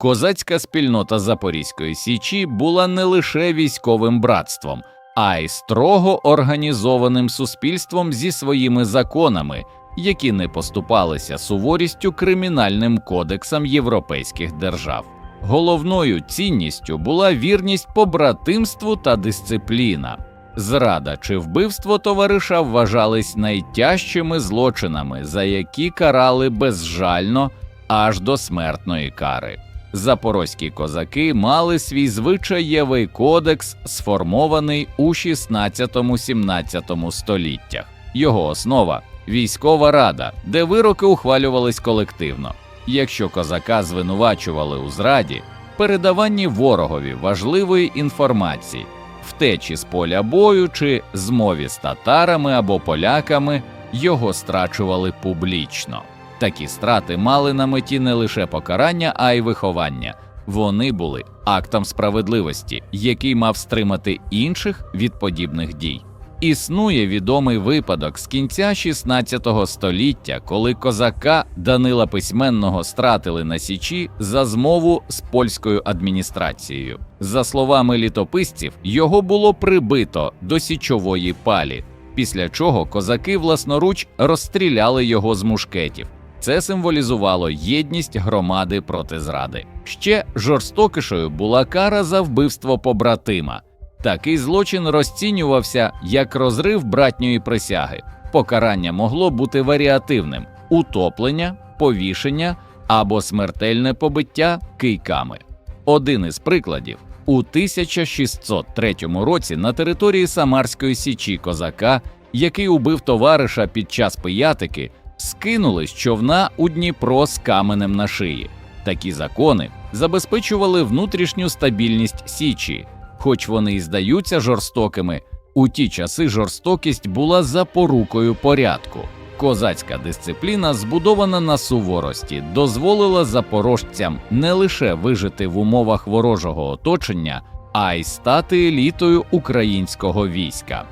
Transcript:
Козацька спільнота Запорізької Січі була не лише військовим братством, а й строго організованим суспільством зі своїми законами, які не поступалися суворістю кримінальним кодексам європейських держав. Головною цінністю була вірність побратимству та дисципліна. Зрада чи вбивство товариша вважались найтяжчими злочинами, за які карали безжально аж до смертної кари. Запорозькі козаки мали свій звичаєвий кодекс, сформований у 16-17 століттях. Його основа військова рада, де вироки ухвалювались колективно. Якщо козака звинувачували у зраді, передаванні ворогові важливої інформації, втечі з поля бою чи змові з татарами або поляками, його страчували публічно. Такі страти мали на меті не лише покарання, а й виховання. Вони були актом справедливості, який мав стримати інших від подібних дій. Існує відомий випадок з кінця 16 століття, коли козака Данила Письменного стратили на січі за змову з польською адміністрацією. За словами літописців, його було прибито до січової палі, після чого козаки власноруч розстріляли його з мушкетів. Це символізувало єдність громади проти зради. Ще жорстокішою була кара за вбивство побратима. Такий злочин розцінювався як розрив братньої присяги. Покарання могло бути варіативним: утоплення, повішення або смертельне побиття кийками. Один із прикладів у 1603 році на території Самарської січі козака, який убив товариша під час пиятики, скинули з човна у Дніпро з каменем на шиї. Такі закони забезпечували внутрішню стабільність січі, хоч вони і здаються жорстокими. У ті часи жорстокість була запорукою порядку. Козацька дисципліна, збудована на суворості, дозволила запорожцям не лише вижити в умовах ворожого оточення, а й стати елітою українського війська.